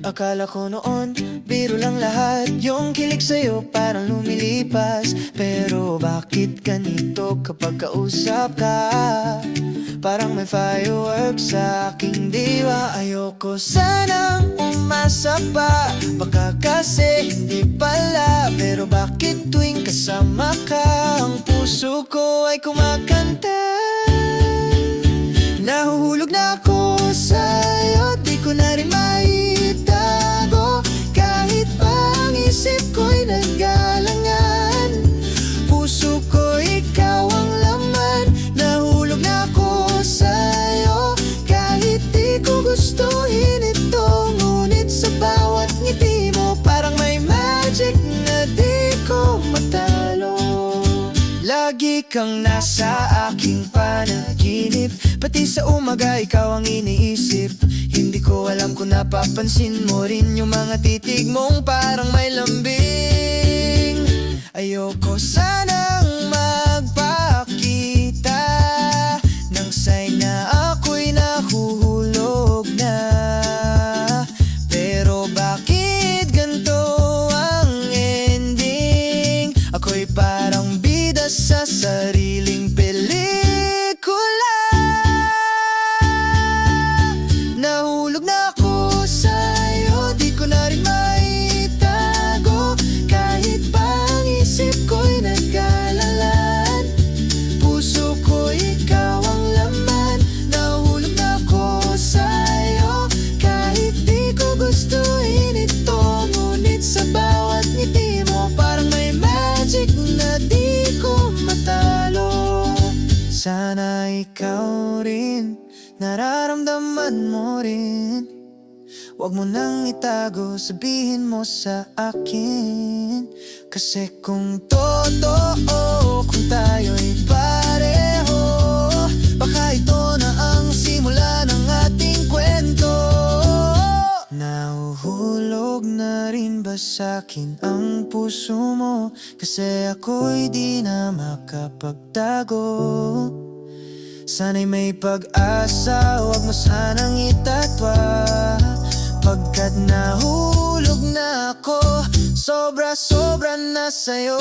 Akala ko noon, biro lang lahat. Yung kilig sa'yo parang lumilipas. Pero bakit ganito kapag kausap ka? Parang may fireworks sa aking diwa. Ayoko sanang umasa pa. Baka kasi hindi pala. Pero bakit tuwing kasama ka puso ko ay kumakanta. Nahuhulog na ako kang nasa aking panaginip. Pati sa umaga ikaw ang iniisip. Hindi ko alam kung napapansin mo rin Yung mga titig mong parang may lambing. Ayoko sanang Nararamdaman mo rin. Huwag mo nang itago, sabihin mo sa akin. Kasi kung totoo, kung tayo'y pareho Baka ito na ang simula ng ating kwento. Nahuhulog na rin ba sa'kin ang puso mo? Kasi ako'y di na makapagtago Sana'y may pag-asa, huwag mo sanang itatwa. Pagkat nahulog na ako, sobra-sobra na sa'yo